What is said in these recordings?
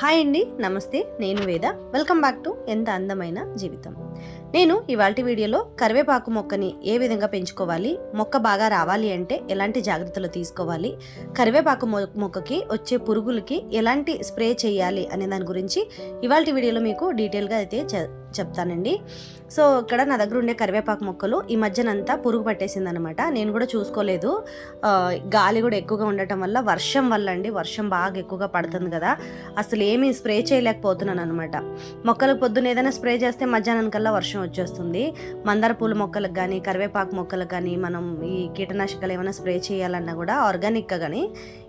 Hi అండి నమస్తే నేను వేద. వెల్కమ్ బ్యాక్ టు ఎంత అందమైన జీవితం. నేను ఇవాళ వీడియోలో కరివేపాకు మొక్కని ఏ విధంగా పెంచుకోవాలి మొక్క బాగా రావాలి అంటే ఎలాంటి జాగ్రత్తలు తీసుకోవాలి కరివేపాకు మొ- మొక్కకి వచ్చే పురుగులకి ఎలాంటి స్ప్రే చేయాలి అనే దాని గురించి ఇవాళ వీడియోలో మీకు డీటెయిల్గా అయితే చెప్తానండి. సో ఇక్కడ నా దగ్గర ఉండే కరివేపాకు మొక్కలు ఈ మధ్యనంతా పురుగు పట్టేసింది అనమాట నేను కూడా చూసుకోలేదు. గాలి కూడా ఎక్కువగా ఉండటం వల్ల వర్షం వల్ల అండి వర్షం బాగా ఎక్కువగా పడుతుంది కదా. అసలు ఏమీ స్ప్రే చేయలేకపోతున్నాను అనమాట మొక్కలకు పొద్దున ఏదైనా స్ప్రే చేస్తే మధ్యాహ్నం కల్లా వర్షం వచ్చేస్తుంది. మందార పూల మొక్కలకు కానీ కరివేపాకు మొక్కలకు కానీ మనం ఈ కీటనాశకాలు ఏమైనా స్ప్రే చేయాలన్నా కూడా ఆర్గానిక్గా కానీ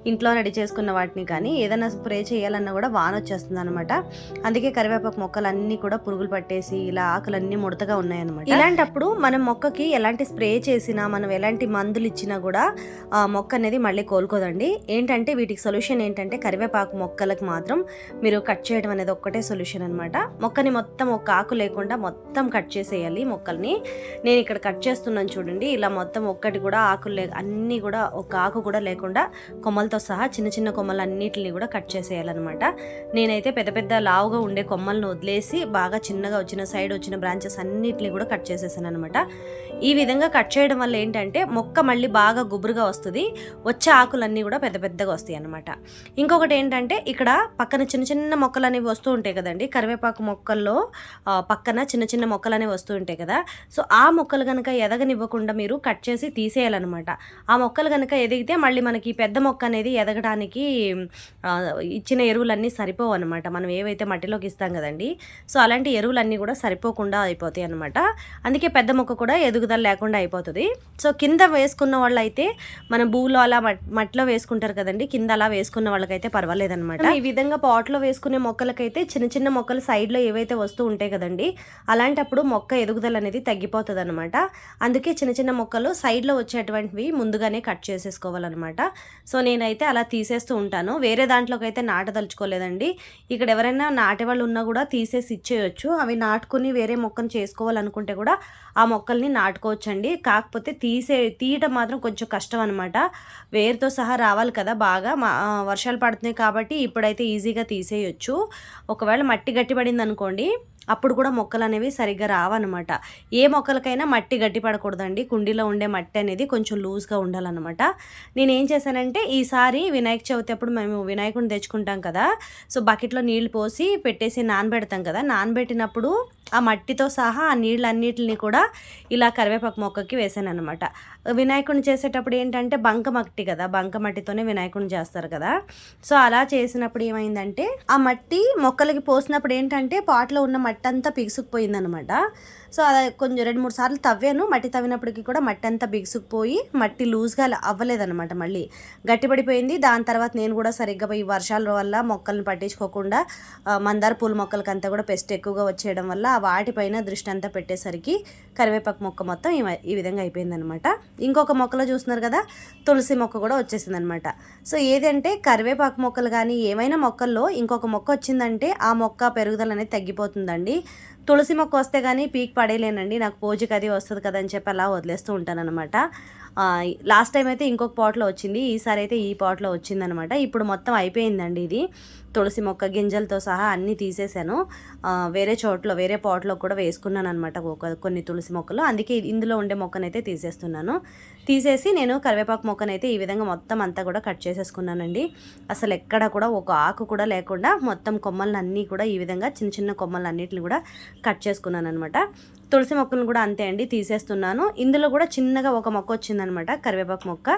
ఇంట్లో రెడీ చేసుకున్న వాటిని కానీ ఏదైనా స్ప్రే చేయాలన్నా కూడా వాన వచ్చేస్తుంది అనమాట అందుకే కరివేపాకు మొక్కలన్నీ కూడా పురుగులు పట్టేసి ఇలా ఆకులన్నీ ముడతగా ఉన్నాయన్నమాట. ఇలాంటప్పుడు మనం మొక్కకి ఎలాంటి స్ప్రే చేసినా మనం ఎలాంటి మందులు ఇచ్చినా కూడా ఆ మొక్క అనేది మళ్ళీ కోలుకోదండి. ఏంటంటే వీటికి సొల్యూషన్ ఏంటంటే కరివేపాకు మొక్కలకు మాత్రం మీరు కట్ చేయడం అనేది ఒక్కటే సొల్యూషన్ అనమాట మొక్కని మొత్తం ఒక ఆకు లేకుండా మొత్తం కట్ చేసేయాలి మొక్కల్ని. నేను ఇక్కడ కట్ చేస్తున్నాను చూడండి. ఇలా మొత్తం ఒక్కటి కూడా ఆకులు లే అన్నీ కూడా ఒక ఆకు కూడా లేకుండా కొమ్మలతో సహా చిన్న చిన్న కొమ్మలు అన్నిటిని కూడా కట్ చేసేయాలన్నమాట. నేనైతే పెద్ద పెద్ద లావుగా ఉండే కొమ్మలను వదిలేసి బాగా చిన్నగా వచ్చిన సైడ్ వచ్చిన బ్రాంచెస్ అన్నిటిని కూడా కట్ చేసేసాను అనమాట ఈ విధంగా కట్ చేయడం వల్ల ఏంటంటే మొక్క మళ్ళీ బాగా గుబురుగా వస్తుంది. వచ్చే ఆకులన్నీ కూడా పెద్ద పెద్దగా వస్తాయి అనమాట ఇంకొకటి ఏంటంటే ఇక్కడ పక్కన చిన్న చిన్న మొక్కలు అనేవి వస్తూ ఉంటాయి కదండి. కరివేపాకు మొక్కల్లో పక్కన చిన్న చిన్న మొక్కలు అనేవి వస్తూ ఉంటాయి కదా. సో ఆ మొక్కలు కనుక ఎదగనివ్వకుండా మీరు కట్ చేసి తీసేయాలన్నమాట. ఆ మొక్కలు కనుక ఎదిగితే మళ్ళీ మనకి పెద్ద మొక్క అనేది ఎదగడానికి ఇచ్చిన ఎరువులన్నీ సరిపోవు అనమాట మనం ఏవైతే మట్టిలోకి ఇస్తాం కదండి సో అలాంటి ఎరువులన్నీ కూడా సరిపోకుండా అయిపోతాయి అనమాట అందుకే పెద్ద మొక్క కూడా ఎదుగుదల లేకుండా అయిపోతుంది. సో కింద వేసుకున్న వాళ్ళు అయితే మన భూలో అలా మట్టిలో వేసుకుంటారు కదండి కింద అలా వేసుకున్న వాళ్ళకైతే పర్వాలేదనమాట ఈ విధంగా పాట్లో వేసుకునే మొక్కలకైతే చిన్న చిన్న మొక్కలు సైడ్లో ఏవైతే వస్తూ ఉంటాయి కదండి అలాంటప్పుడు మొక్క ఎదుగుదల అనేది తగ్గిపోతుంది అనమాట అందుకే చిన్న చిన్న మొక్కలు సైడ్లో వచ్చేటువంటివి ముందుగానే కట్ చేసేసుకోవాలన్నమాట. సో అయితే అలా తీసేస్తూ ఉంటాను. వేరే దాంట్లోకి అయితే నాటదలుచుకోలేదండి. ఇక్కడ ఎవరైనా నాటే వాళ్ళు ఉన్నా కూడా తీసేసి ఇచ్చేయచ్చు. అవి నాటుకుని వేరే మొక్కను చేసుకోవాలనుకుంటే కూడా ఆ మొక్కల్ని నాటుకోవచ్చండి. కాకపోతే తీసే తీయటం మాత్రం కొంచెం కష్టం అనమాట వేరుతో సహా రావాలి కదా బాగా. మా వర్షాలు పడుతున్నాయి కాబట్టి ఇప్పుడైతే ఈజీగా తీసేయొచ్చు. ఒకవేళ మట్టి గట్టి పడింది అనుకోండి అప్పుడు కూడా మొక్కలు అనేవి సరిగ్గా రావన్నమాట. ఏ మొక్కలకైనా మట్టి గట్టి పడకూడదండి. కుండీలో ఉండే మట్టి అనేది కొంచెం లూజ్గా ఉండాలన్నమాట. నేను ఏం చేశానంటే ఈసారి వినాయక చవితి అప్పుడు మేము వినాయకుడిని తెచ్చుకుంటాం కదా సో బకెట్లో నీళ్ళు పోసి పెట్టేసి నానబెడతాం కదా నానబెట్టినప్పుడు ఆ మట్టితో సహా ఆ నీళ్ళన్నిటిని కూడా ఇలా కరివేపాకు మొక్కకి వేసాను అనమాట వినాయకుడిని చేసేటప్పుడు ఏంటంటే బంక మట్టి కదా బంక మట్టితోనే వినాయకుడిని చేస్తారు కదా. సో అలా చేసినప్పుడు ఏమైందంటే ఆ మట్టి మొక్కలకి పోసినప్పుడు ఏంటంటే పాట్లో ఉన్న మట్టి అంతా పిగుసుకుపోయిందనమాట సో అది కొంచెం రెండు మూడు సార్లు తవ్వాను మట్టి తవ్వినప్పటికీ కూడా మట్టి అంతా బిగుసుకుపోయి మట్టి లూజ్గా అవ్వలేదనమాట మళ్ళీ. గట్టిపడిపోయింది దాని తర్వాత నేను కూడా సరిగ్గా ఈ వర్షాల వల్ల మొక్కలను పట్టించుకోకుండా మందార పూల మొక్కలకంతా కూడా పెస్ట్ ఎక్కువగా వచ్చేయడం వల్ల ఆ వాటిపైన దృష్టి అంతా పెట్టేసరికి కరివేపాకు మొక్క మొత్తం ఈ ఈ విధంగా అయిపోయిందనమాట. ఇంకొక మొక్కలో చూస్తున్నారు కదా తులసి మొక్క కూడా వచ్చేసిందనమాట. సో ఏదంటే కరివేపాకు మొక్కలు కానీ ఏమైనా మొక్కల్లో ఇంకొక మొక్క వచ్చిందంటే ఆ మొక్క పెరుగుదల అనేది తగ్గిపోతుందండి. తులసి మొక్క వస్తే కానీ పీక్ పడేయలేనండి నాకు పూజకి అది వస్తుంది కదా అని చెప్పి అలా వదిలేస్తూ ఉంటాను అనమాట లాస్ట్ టైం అయితే ఇంకొక పాట్లో వచ్చింది ఈసారి అయితే ఈ పాట్లో వచ్చిందనమాట. ఇప్పుడు మొత్తం అయిపోయిందండి ఇది. తులసి మొక్క గింజలతో సహా అన్నీ తీసేసాను వేరే చోట్ల వేరే పాట్లో కూడా వేసుకున్నాను అనమాట కొన్ని తులసి మొక్కలు. అందుకే ఇందులో ఉండే మొక్కనైతే తీసేస్తున్నాను. తీసేసి నేను కరివేపాకు మొక్కనైతే ఈ విధంగా మొత్తం అంతా కూడా కట్ చేసేసుకున్నానండి. అసలు ఎక్కడ కూడా ఒక ఆకు కూడా లేకుండా మొత్తం కొమ్మలన్నీ అన్నీ కూడా ఈ విధంగా చిన్న చిన్న కొమ్మలన్నిటిని కూడా కట్ చేసుకున్నాను అనమాట తులసి మొక్కలను కూడా అంతే అండి తీసేస్తున్నాను. ఇందులో కూడా చిన్నగా ఒక మొక్క వచ్చిందనమాట కరివేపాకు మొక్క.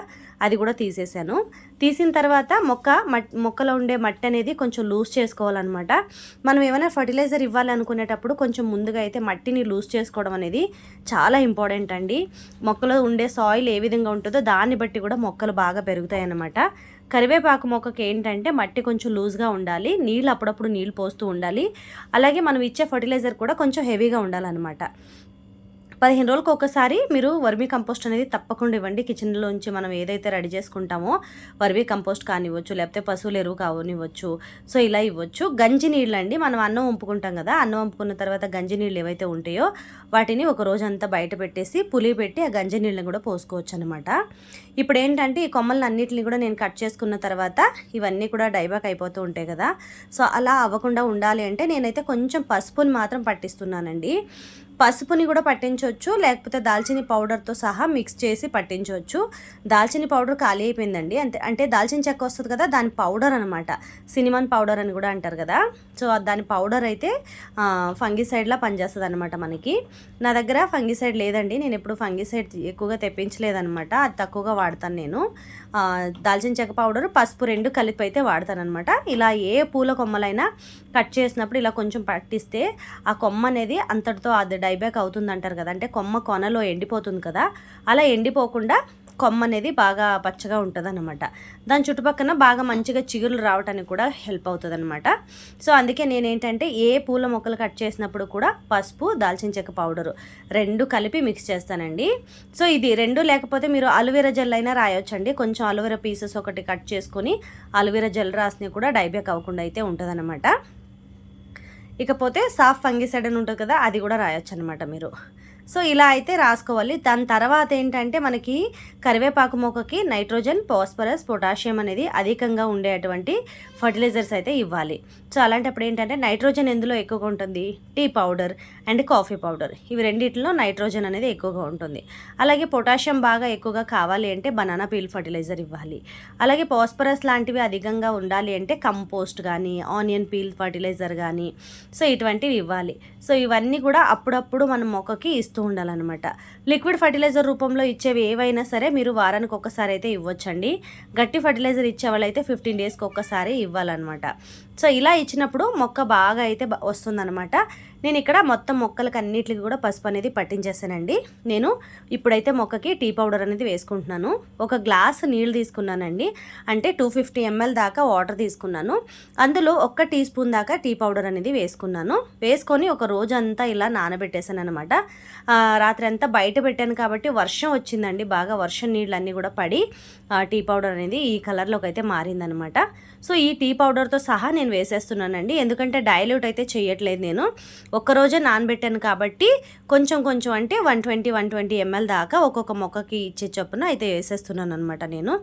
అది కూడా తీసేసాను తీసిన తర్వాత మొక్క మట్ మొక్కలో ఉండే మట్టి అనేది కొంచెం లూజ్ చేసుకోవాలన్నమాట. మనం ఏమైనా ఫర్టిలైజర్ ఇవ్వాలనుకునేటప్పుడు కొంచెం ముందుగా అయితే మట్టిని లూజ్ చేసుకోవడం అనేది చాలా ఇంపార్టెంట్ అండి. మొక్కలో ఉండే సాయిల్ ఏ విధంగా ఉంటుందో దాన్ని బట్టి కూడా మొక్కలు బాగా పెరుగుతాయి అన్నమాట కరివేపాకు మొక్కకి ఏంటంటే మట్టి కొంచెం లూజ్గా ఉండాలి నీళ్ళు అప్పుడప్పుడు నీళ్ళు పోస్తూ ఉండాలి. అలాగే మనం ఇచ్చే ఫర్టిలైజర్ కూడా కొంచెం హెవీగా ఉండాలన్నమాట. పదిహేను రోజులకు ఒకసారి మీరు వర్మీ కంపోస్ట్ అనేది తప్పకుండా ఇవ్వండి. కిచెన్లోంచి మనం ఏదైతే రెడీ చేసుకుంటామో వర్మీ కంపోస్ట్ కానివ్వచ్చు లేకపోతే పశువుల ఎరువు కావనివ్వచ్చు సో ఇలా ఇవ్వచ్చు. గంజి నీళ్ళు అండి మనం అన్నం వంపుకుంటాం కదా అన్నం వంపుకున్న తర్వాత గంజి నీళ్ళు ఏవైతే ఉంటాయో వాటిని ఒక రోజు అంతా బయట పెట్టేసి పులి పెట్టి ఆ గంజి నీళ్ళని కూడా పోసుకోవచ్చు అనమాట ఇప్పుడు ఏంటంటే ఈ కొమ్మలను అన్నిటిని కూడా నేను కట్ చేసుకున్న తర్వాత ఇవన్నీ కూడా డైబాక్ అయిపోతూ ఉంటాయి కదా సో అలా అవ్వకుండా ఉండాలి అంటే నేనైతే కొంచెం పసుపుని మాత్రం పట్టిస్తున్నానండి. పసుపుని కూడా పట్టించవచ్చు లేకపోతే దాల్చిని పౌడర్తో సహా మిక్స్ చేసి పట్టించవచ్చు. దాల్చిని పౌడర్ ఖాళీ అయిపోయిందండి. అంటే అంటే దాల్చిన చెక్క వస్తుంది కదా దాని పౌడర్ అనమాట సినిమాన్ పౌడర్ అని కూడా అంటారు కదా. సో దాని పౌడర్ అయితే ఫంగిసైడ్లా పనిచేస్తుంది అనమాట మనకి. నా దగ్గర ఫంగిసైడ్ లేదండి. నేను ఎప్పుడు ఫంగిసైడ్ ఎక్కువగా తెప్పించలేదనమాట అది తక్కువగా వాడతాను నేను. దాల్చిన చెక్క పౌడర్ పసుపు రెండు కలిపి అయితే వాడతానమాట ఇలా ఏ పూల కొమ్మలైనా కట్ చేసినప్పుడు ఇలా కొంచెం పట్టిస్తే ఆ కొమ్మ అనేది అంతటితో అది డైబ్యాక్ అవుతుంది అంటారు కదా అంటే కొమ్మ కొనలో ఎండిపోతుంది కదా అలా ఎండిపోకుండా కొమ్మ అనేది బాగా పచ్చగా ఉంటుంది అనమాట దాని చుట్టుపక్కన బాగా మంచిగా చిగురులు రావడానికి కూడా హెల్ప్ అవుతుంది అనమాట సో అందుకే నేనేంటంటే ఏ పూల మొక్కలు కట్ చేసినప్పుడు కూడా పసుపు దాల్చిన చెక్క పౌడరు రెండు కలిపి మిక్స్ చేస్తానండి. సో ఇది రెండు లేకపోతే మీరు అలోవెరా జెల్ అయినా రాయొచ్చండి. కొంచెం అలోవెరా పీసెస్ ఒకటి కట్ చేసుకొని అలోవెరా జెల్ రాసిని కూడా డైబ్యాక్ అవ్వకుండా అయితే ఉంటుంది ఇకపోతే సాఫ్ ఫంగిసైడ్ అని ఉంటుంది కదా అది కూడా రాయొచ్చు అనమాట మీరు. సో ఇలా అయితే రాసుకోవాలి. దాని తర్వాత ఏంటంటే మనకి కరివేపాకు మొక్కకి నైట్రోజన్ పాస్పరస్ పొటాషియం అనేది అధికంగా ఉండేటువంటి ఫర్టిలైజర్స్ అయితే ఇవ్వాలి. సో అలాంటప్పుడు ఏంటంటే నైట్రోజన్ ఎందులో ఎక్కువగా ఉంటుంది? Tea powder and coffee powder. ఇవి రెండిట్లో నైట్రోజన్ అనేది ఎక్కువగా ఉంటుంది. అలాగే పొటాషియం బాగా ఎక్కువగా కావాలి అంటే బనానా పీల్ ఫర్టిలైజర్ ఇవ్వాలి. అలాగే పాస్పరస్ లాంటివి అధికంగా ఉండాలి అంటే కంపోస్ట్ కానీ ఆనియన్ పీల్ ఫర్టిలైజర్ కానీ సో ఇటువంటివి ఇవ్వాలి. సో ఇవన్నీ కూడా అప్పుడప్పుడు మన మొక్కకి ఇస్తూ ఉండాలన్నమాట. లిక్విడ్ ఫర్టిలైజర్ రూపంలో ఇచ్చేవి ఏవైనా సరే మీరు వారానికి ఒక్కసారి అయితే ఇవ్వచ్చండి. గట్టి ఫర్టిలైజర్ ఇచ్చే వాళ్ళైతే ఫిఫ్టీన్ డేస్కి ఒక్కసారి ఇవ్వాలన్నమాట. సో ఇలా ఇచ్చినప్పుడు మొక్క బాగా అయితే వస్తుందనమాట నేను ఇక్కడ మొత్తం మొక్కలకు అన్నిటికి కూడా పసుపు అనేది పట్టించేసానండి. నేను ఇప్పుడైతే మొక్కకి టీ పౌడర్ అనేది వేసుకుంటున్నాను. ఒక గ్లాస్ నీళ్ళు తీసుకున్నానండి. అంటే టూ ఫిఫ్టీ ఎంఎల్ దాకా వాటర్ తీసుకున్నాను. అందులో ఒక్క టీ స్పూన్ దాకా టీ పౌడర్ అనేది వేసుకున్నాను. వేసుకొని ఒక రోజు అంతా ఇలా నానబెట్టేసాను అనమాట రాత్రి అంతా బయట పెట్టాను కాబట్టి వర్షం వచ్చిందండి. బాగా వర్షం నీళ్ళు అన్నీ కూడా పడి టీ పౌడర్ అనేది ఈ కలర్లోకి అయితే మారిందనమాట సో ఈ టీ పౌడర్తో సహా నేను వేసేస్తున్నానండి. ఎందుకంటే డైల్యూట్ అయితే చేయట్లేదు నేను. ఒక్కరోజే నానబెట్టాను కాబట్టి కొంచెం కొంచెం అంటే one twenty one twenty ML దాకా ఒక్కొక్క మొక్కకి ఇచ్చే చొప్పున అయితే వేసేస్తున్నాను అనమాట నేను.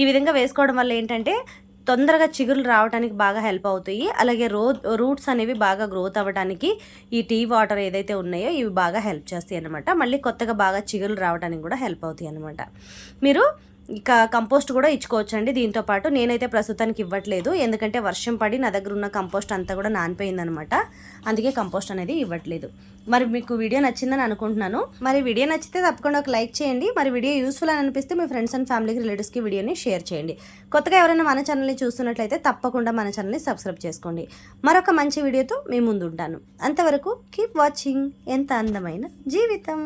ఈ విధంగా వేసుకోవడం వల్ల ఏంటంటే తొందరగా చిగురులు రావడానికి బాగా హెల్ప్ అవుతాయి. అలాగే రో రూట్స్ అనేవి బాగా గ్రోత్ అవ్వడానికి ఈ టీ వాటర్ ఏదైతే ఉన్నాయో ఇవి బాగా హెల్ప్ చేస్తాయి అనమాట మళ్ళీ కొత్తగా బాగా చిగురులు రావడానికి కూడా హెల్ప్ అవుతాయి అనమాట మీరు ఇక కంపోస్ట్ కూడా ఇచ్చుకోవచ్చండి దీంతో పాటు. నేనైతే ప్రస్తుతానికి ఇవ్వట్లేదు. ఎందుకంటే వర్షం పడి నా దగ్గర ఉన్న కంపోస్ట్ అంతా కూడా నానిపోయిందనమాట. అందుకే కంపోస్ట్ అనేది ఇవ్వట్లేదు. మరి మీకు వీడియో నచ్చిందని అనుకుంటున్నాను. మరి వీడియో నచ్చితే తప్పకుండా ఒక లైక్ చేయండి. మరి వీడియో యూస్ఫుల్ అని అనిపిస్తే మీ ఫ్రెండ్స్ అండ్ ఫ్యామిలీకి రిలేటివ్స్కి వీడియోని షేర్ చేయండి. కొత్తగా ఎవరైనా మన ఛానల్ని చూస్తున్నట్లయితే తప్పకుండా మన ఛానల్ని సబ్స్క్రైబ్ చేసుకోండి. మరొక మంచి వీడియోతో మీ ముందు ఉంటాను అంతవరకు కీప్ వాచింగ్ ఎంత అందమైన జీవితం.